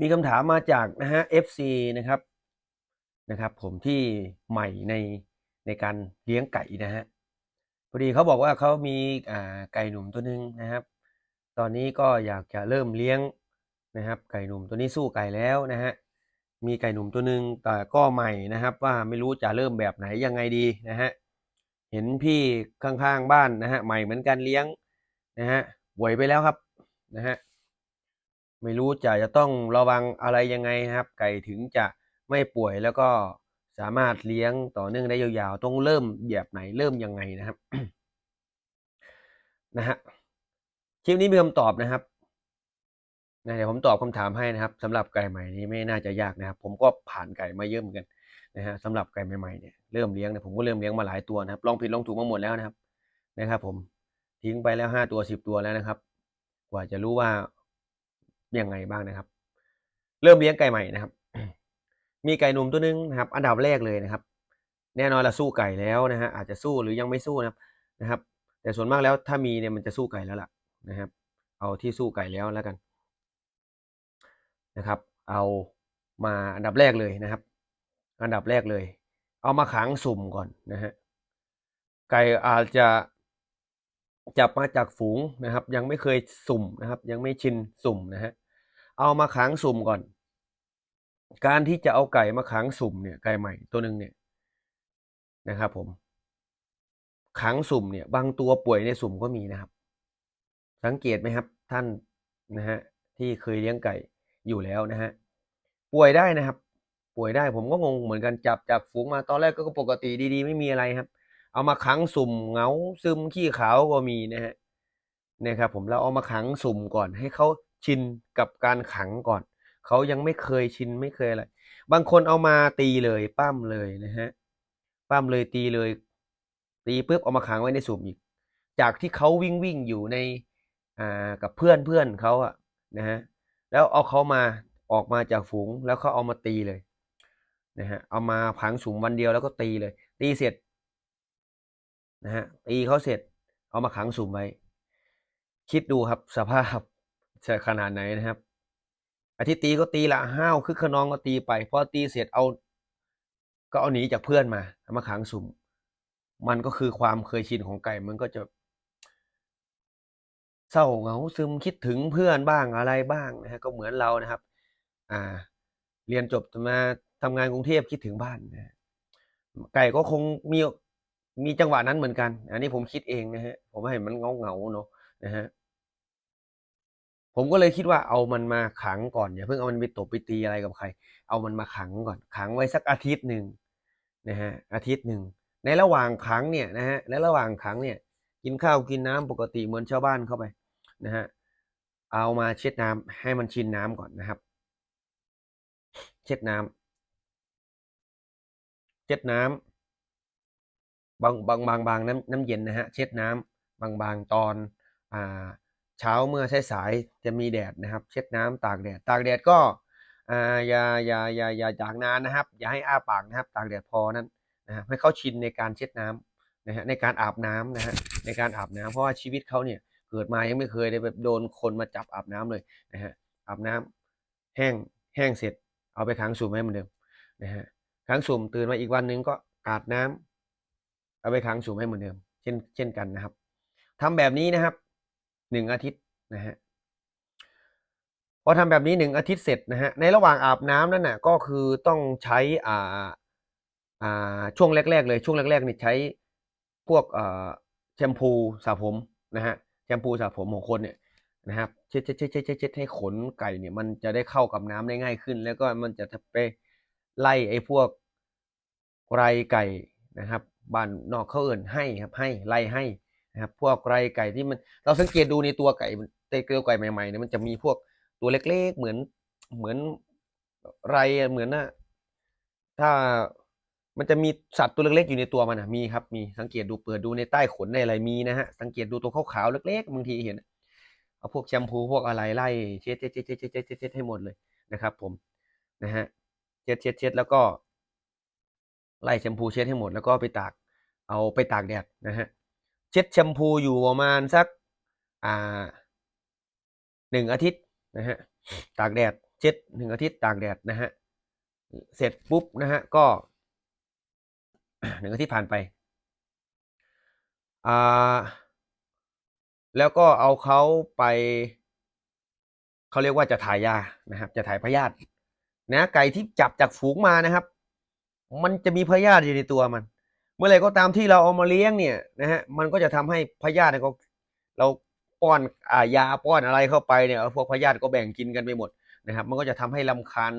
มีคำถามมาจากนะฮะ FC นะครับนะครับผมที่ใหม่ในในการเลี้ยงไก่นะฮะพอดีเขาบอกว่าเขามีอ่าไก่หนุ่มตัวหนึ่งนะครับ ตอนนี้ก็อยากจะเริ่มเลี้ยงนะครับ ไก่หนุ่มตัวนี้สู้ไก่แล้วนะฮะมีไก่หนุ่มตัวหนึ่งแต่ก็ใหม่นะครับ ว่าไม่รู้จะเริ่มแบบไหนยังไงดีนะฮะเห็นพี่ข้างๆบ้านนะฮะใหม่เหมือนกันเลี้ยงนะฮะป่วยไปแล้วครับนะฮะ ไม่รู้จะจะต้องระวังอะไรยังไงนะครับ ไก่ถึงจะไม่ป่วยแล้วก็สามารถเลี้ยงต่อเนื่องได้ยาวๆ ต้องเริ่มแบบไหนเริ่มยังไงนะครับนะฮะคลิปนี้มีคำตอบนะครับนะเดี๋ยวผมตอบคำถามให้นะครับสำหรับไก่ใหม่นี้ไม่น่าจะยากนะครับ ผมก็ผ่านไก่มาเยอะเหมือนกันนะฮะสำหรับไก่ใหม่ๆเนี่ยเริ่มเลี้ยงเนี่ยผมก็เริ่มเลี้ยงมาหลายตัวนะครับลองผิดลองถูกมาหมดแล้วนะครับนะครับ ผมทิ้งไปแล้วห้าตัวสิบตัวแล้วนะครับ กว่าจะรู้ว่า ยังไงบ้างนะครับ เริ่มเลี้ยงไก่ใหม่นะครับ มีไก่หนุ่มตัวหนึงนะครับ อันดับแรกเลยนะครับ แน่นอนละสู้ไก่แล้วนะฮะอาจจะสู้หรือยังไม่สู้นะครับนะครับ แต่ส่วนมากแล้วถ้ามีเนี่ยมันจะสู้ไก่แล้วล่ะนะครับ เอาที่สู้ไก่แล้วแล้วกันนะครับ เอามาอันดับแรกเลยนะครับ อันดับแรกเลย เอามาขังสุ่มก่อนนะฮะไก่อาจจะจับมาจากฝูงนะครับ ยังไม่เคยสุ่มนะครับ ยังไม่ชินสุ่มนะฮะ เอามาขังสุ่มก่อน การที่จะเอาไก่มาขังสุ่มเนี่ยไก่ใหม่ตัวหนึ่งเนี่ยนะครับผมขังสุ่มเนี่ย บางตัวป่วยในสุ่มก็มีนะครับ สังเกตไหมครับ ท่านนะฮะที่เคยเลี้ยงไก่อยู่แล้วนะฮะป่วยได้นะครับ ป่วยได้ผมก็งงเหมือนกันจับจากฝูงมาตอนแรกก็ปกติดีๆ ไม่มีอะไรครับ เอามาขังสุ่มเหงาซึมขี้ขาวก็มีนะฮะนะครับผมเราเอามาขังสุ่มก่อนให้เขา ชินกับการขังก่อน เขายังไม่เคยชินไม่เคยอะไร บางคนเอามาตีเลยปั้มเลยนะฮะปั้มเลยตีเลย ตีปุ๊บเอามาขังไว้ในสุ่มอีก จากที่เขาวิ่งวิ่งอยู่ในอ่ากับเพื่อนเพื่อนเขาอะนะฮะแล้วเอาเขามาออกมาจากฝูงแล้วเขาเอามาตีเลยนะฮะเอามาผังสุ่มวันเดียวแล้วก็ตีเลย ตีเสร็จนะฮะตีเขาเสร็จเอามาขังสุ่มไว้ คิดดูครับสภาพ จะขนาดไหนนะครับอาทิตย์ตีก็ตีละห้าวคือขนองก็ตีไปพอตีเสร็จเอา ก็เอาหนีจากเพื่อนมามาขังสุ่ม มันก็คือความเคยชินของไก่มันก็จะเศร้าเหงาซึมคิดถึงเพื่อนบ้างอะไรบ้างนะฮะก็เหมือนเรานะครับ อ่า เรียนจบมาทำงานกรุงเทพคิดถึงบ้านนะไก่ก็คงมีมีจังหวะนั้นเหมือนกัน อันนี้ผมคิดเองนะฮะผมให้มันเงาเงาเนาะนะฮะ ผมก็เลยคิดว่าเอามันมาขังก่อนอย่าเพิ่งเอามันไปตบไปตีอะไรกับใคร เอามันมาขังก่อน ขังไว้สักอาทิตย์หนึ่งนะฮะอาทิตย์หนึ่งในระหว่างขังเนี่ยนะฮะในระหว่างขังเนี่ย กินข้าวกินน้ำปกติเหมือนชาวบ้านเข้าไปนะฮะเอามาเช็ดน้ำให้มันชินน้ำก่อนนะครับ เช็ดน้ำเช็ดน้ำบางบางบางบางน้ำน้ำเย็นนะฮะเช็ดน้ำบางบางตอนอ่า เช้าเมื่อสายๆจะมีแดดนะครับ เช็ดน้ำตากแดด ตากแดดก็อย่าอย่าอย่าอย่าจากนานนะครับ อย่าให้อ้าปากนะครับ ตากแดดพอนั้นนะฮะให้เขาชินในการเช็ดน้ำนะฮะในการอาบน้ำนะฮะในการอาบน้ำเพราะว่าชีวิตเขาเนี่ยเกิดมายังไม่เคยได้แบบโดนคนมาจับอาบน้ำเลยนะฮะอาบน้ำแห้งแห้งเสร็จ เอาไปขังสุ่มให้เหมือนเดิมนะฮะขังสุ่มตื่นมาอีกวันนึงก็อาบน้ำเอาไปขังสุ่มให้เหมือนเดิม เช่นเช่นกันนะครับทำแบบนี้นะครับ หนึ่งอาทิตย์นะฮะพอทำแบบนี้หนึ่งอาทิตย์เสร็จนะฮะในระหว่างอาบน้ำนั่นน่ะก็คือต้องใช้อ่าอ่าช่วงแรก ๆ เลยช่วงแรกๆนี่ใช้พวกอ่อแชมพูสระผมนะฮะแชมพูสระผมของคนเนี่ยนะครับเช็ดเช็ดเช็ดเช็ดเช็ดให้ขนไก่เนี่ยมันจะได้เข้ากับน้ำได้ง่ายขึ้น แล้วก็มันจะไปไล่ไอ้พวกไรไก่นะครับบ้านนอกเขาเอื่นให้ครับให้ไล่ให้ นะครับพวกไรไก่ที่มันเราสังเกตดูในตัวไก่ในตัวไก่ใหม่ๆเนี่ยมันจะมีพวกตัวเล็กๆเหมือนเหมือนไรเหมือนน่ะถ้ามันจะมีสัตว์ตัวเล็กๆอยู่ในตัวมันนะมีครับมีสังเกตดูเปิดดูในใต้ขนในอะไรมีนะฮะสังเกตดูตัวขาวๆเล็กๆบางทีเห็นเอาพวกแชมพูพวกอะไรไล่เช็ดเช็ดเช็ดเช็ดเช็ดเช็ดเช็ดให้หมดเลยนะครับ ผมนะฮะเช็ดเช็ดเช็ดแล้วก็ไล่แชมพูเช็ดให้หมดแล้วก็ไปตาก เอาไปตากแดดนะฮะ เช็ดแชมพูอยู่ประมาณสักอ่าหนึ่งอาทิตย์นะฮะตากแดดเช็ดหนึ่งอาทิตย์ตากแดดนะฮะเสร็จปุ๊บนะฮะก็หนึ่งอาทิตย์ผ่านไปอ่าแล้วก็เอาเขาไปเขาเรียกว่าจะถ่ายยานะครับ จะถ่ายพยาธินะไก่ที่จับจากฝูงมานะครับ มันจะมีพยาธิอยู่ในตัวมัน เมื่อไรก็ตามที่เราเอามาเลี้ยงเนี่ยนะฮะมันก็จะทำให้พยาธิเนี่ยก็เราป้อนอ่ายาป้อนอะไรเข้าไปเนี่ยพวกพยาธิก็แบ่งกินกันไปหมดนะครับ มันก็จะทำให้ลำคาญ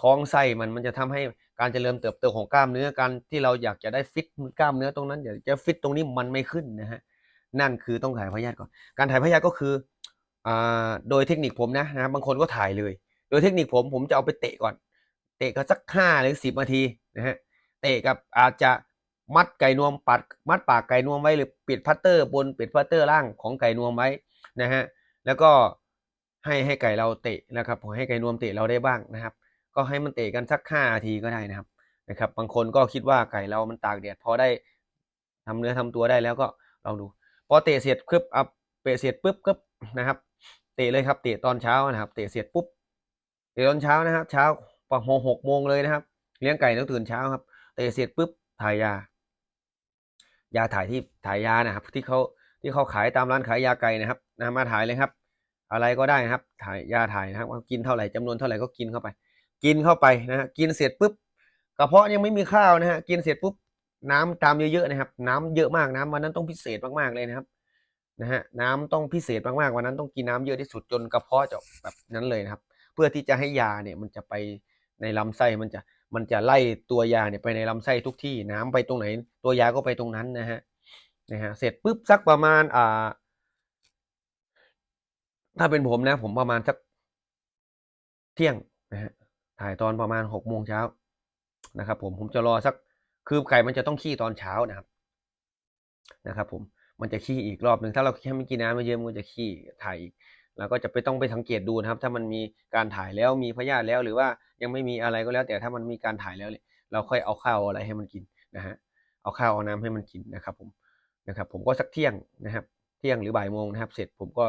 ท้องไส้มันมันจะทำให้การเจริญเติบโตของกล้ามเนื้อการที่เราอยากจะได้ฟิตกล้ามเนื้อตรงนั้นอยากจะฟิตตรงนี้มันไม่ขึ้นนะฮะนั่นคือต้องถ่ายพยาธิก่อน การถ่ายพยาธิก็คืออ่าโดยเทคนิคผมนะนะบบางคนก็ถ่ายเลย โดยเทคนิคผมผมจะเอาไปเตะก่อน เตะก็สักห้าหรือสิบนาทีนะฮะเตะกับอาจจะ มัดไก่นวมปัดมัดปากไก่นวมไว้หรือปิดพัตเตอร์บนปิดพัตเตอร์ล่างของไก่นวมไว้นะฮะแล้วก็ให้ให้ไก่เราเตะนะครับผมให้ไก่นวมเตะเราได้บ้างนะครับ ก็ให้มันเตะกันสักห้านาทีก็ได้นะครับนะครับ บางคนก็คิดว่าไก่เรามันตากแดดพอได้ทำเนื้อทำตัวได้แล้วก็ลองดูพอเตะเสร็จครึบอัพเตะเสร็จปุ๊บก็นะครับ เตะเลยครับเตะตอนเช้านะครับ เตะเสร็จปุ๊บเตะตอนเช้านะครับเช้าประโมหกโมงเลยนะครับ เลี้ยงไก่ต้องตื่นเช้าครับเตะเสร็จปุ๊บถ่ายยา ยาถ่ายที่ถ่ายยานะครับ ที่เขาที่เขาขายตามร้านขายยาไก่นะครับนะมาถ่ายเลยครับ อะไรก็ได้นะครับ ถ่ายยาถ่ายนะครับกินเท่าไหร่จำนวนเท่าไหร่ก็กินเข้าไป กินเข้าไปนะฮะกินเสร็จปุ๊บกระเพาะยังไม่มีข้าวนะฮะกินเสร็จปุ๊บน้ำตามเยอะๆนะครับ น้ำเยอะมากน้ำวันนั้นต้องพิเศษมากๆเลยนะครับนะฮะน้ำต้องพิเศษมากๆวันนั้นต้องกินน้ำเยอะที่สุดจนกระเพาะจะแบบนั้นเลยนะครับ เพื่อที่จะให้ยาเนี่ยมันจะไปในลำไส้มันจะ มันจะไล่ตัวยาเนี่ยไปในลำไส้ทุกที่น้ำไปตรงไหน ตัวยาก็ไปตรงนั้นนะฮะนะฮะเสร็จปุ๊บสักประมาณอ่า ถ้าเป็นผมนะ ผมประมาณสักเที่ยงนะฮะถ่ายตอนประมาณหกโมงเช้านะครับ ผมผมจะรอสักคือไก่มันจะต้องขี้ตอนเช้านะครับนะครับ ผมมันจะขี้อีกรอบหนึ่งถ้าเราแค่ไม่กินน้ำไม่เยอะมันจะขี้ถ่ายอีก แล้วก็จะไปต้องไปสังเกตดูนะครับ ถ้ามันมีการถ่ายแล้วมีพยาธิแล้ว หรือว่ายังไม่มีอะไรก็แล้ว แต่ถ้ามันมีการถ่ายแล้วเนี่ยเราค่อยเอาข้าวอะไรให้มันกินนะฮะเอาข้าวเอาน้ำให้มันกินนะครับ ผมนะครับ ผมก็สักเที่ยงนะครับ เที่ยงหรือบ่ายโมงนะครับ เสร็จผมก็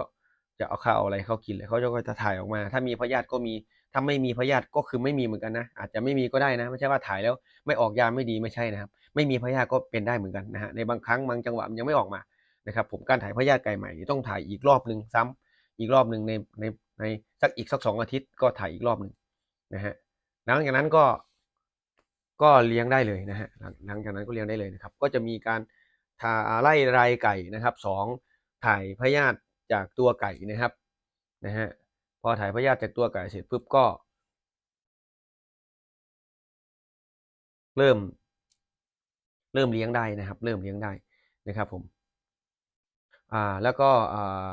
จะเอาข้าวอะไรเขากินเลยเขาจะก็จะถ่ายออกมา ถ้ามีพยาธิก็มีถ้าไม่มีพยาธิก็คือไม่มีเหมือนกันนะ อาจจะไม่มีก็ได้นะ ไม่ใช่ว่าถ่ายแล้วไม่ออกยาไม่ดีไม่ใช่นะครับ ไม่มีพยาธิก็เป็นได้เหมือนกันนะฮะในบางครั้งบางจังหวะมันยังไม่ออกมานะครับ ผมการถ่ายพยาธิไก่ใหม่ต้องถ่ายอีกรอบหนึ่งซ้ำ อีกรอบหนึ่งในในในสักอีกสักสองอาทิตย์ก็ถ่ายอีกรอบหนึ่งนะฮะหลังจากนั้นก็ก็เลี้ยงได้เลยนะฮะหลังหลังจากนั้นก็เลี้ยงได้เลยนะครับ ก็จะมีการทาไล่ไรไก่นะครับสองถ่ายพยาธิจากตัวไก่นะครับนะฮะพอถ่ายพยาธิจากตัวไก่เสร็จปุ๊บก็ เริ่ม เริ่มเลี้ยงได้นะครับ เริ่มเลี้ยงได้นะครับผม อ่าแล้วก็อ่า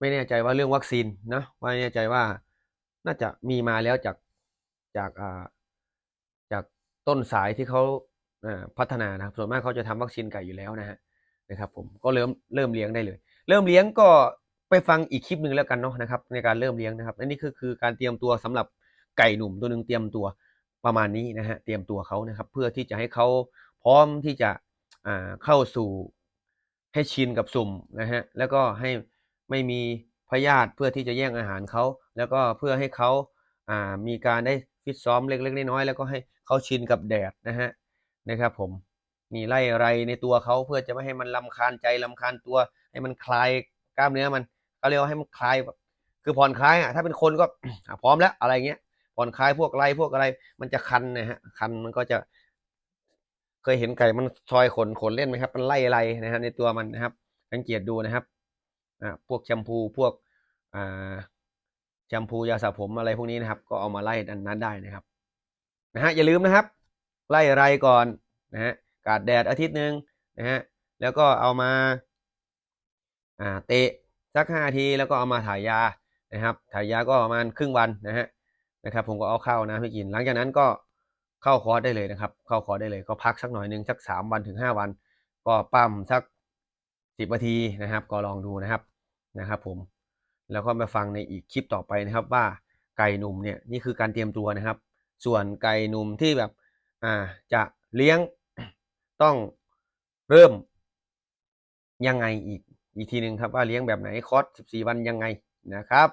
ไม่แน่ใจว่าเรื่องวัคซีนนะไม่แน่ใจว่าน่าจะมีมาแล้วจากจากอ่าจากต้นสายที่เขาพัฒนานะครับส่วนมากเขาจะทำวัคซีนไก่อยู่แล้วนะฮะนะครับ ผมก็เริ่มเริ่มเลี้ยงได้เลย เริ่มเลี้ยงก็ไปฟังอีกคลิปหนึ่งแล้วกันเนาะนะครับ ในการเริ่มเลี้ยงนะครับอันนี้คือคือการเตรียมตัวสำหรับไก่หนุ่มตัวหนึ่งเตรียมตัวประมาณนี้นะฮะเตรียมตัวเขานะครับ เพื่อที่จะให้เขาพร้อมที่จะอ่าเข้าสู่ให้ชินกับสุ่มนะฮะแล้วก็ให้ ไม่มีพยาธิเพื่อที่จะแย่งอาหารเขา แล้วก็เพื่อให้เขาอ่ามีการได้ฟิตซ้อมเล็กๆน้อยๆแล้วก็ให้เขาชินกับแดดนะฮะนะครับผมมีไล่ไรในตัวเขาเพื่อจะไม่ให้มันลำคาญใจลำคาญตัว ให้มันคลายกล้ามเนื้อมันเขาเรียกว่าให้มันคลายแบบคือผ่อนคลายอะถ้าเป็นคนก็พร้อมแล้วอะไรเงี้ยผ่อนคลายพวกไรพวกอะไร มันจะคันนะฮะคันมันก็จะเคยเห็นไก่มันซอยขนขนเล่นไหมครับ มันไล่ไรนะครับในตัวมันนะครับสังเกตดูนะครับ อ่าพวกแชมพูพวกอ่าแชมพูยาสระผมอะไรพวกนี้นะครับ ก็เอามาไล่ดันนั้นได้นะครับนะฮะอย่าลืมนะครับ ไล่ไรก่อนนะฮะกาดแดดอาทิตย์หนึ่งนะฮะแล้วก็เอามาอ่าเตะสักห้าทีแล้วก็เอามาถ่ายยานะครับ ถ่ายยาก็ประมาณครึ่งวันนะฮะนะครับ ผมก็เอาเข้านะให้กิน หลังจากนั้นก็เข้าคอร์สได้เลยนะครับ เข้าคอร์สได้เลยก็พักสักหน่อยหนึ่งสักสามวันถึงห้าวัน ก็ปั้มสัก สิบนาทีนะครับ ก็ลองดูนะครับนะครับ ผมแล้วก็มาฟังในอีกคลิปต่อไปนะครับ ว่าไก่หนุ่มเนี่ยนี่คือการเตรียมตัวนะครับ ส่วนไก่หนุ่มที่แบบอ่าจะเลี้ยงต้องเริ่มยังไงอีกอีกทีหนึ่งครับว่าเลี้ยงแบบไหนคอร์ส14 วันยังไงนะครับ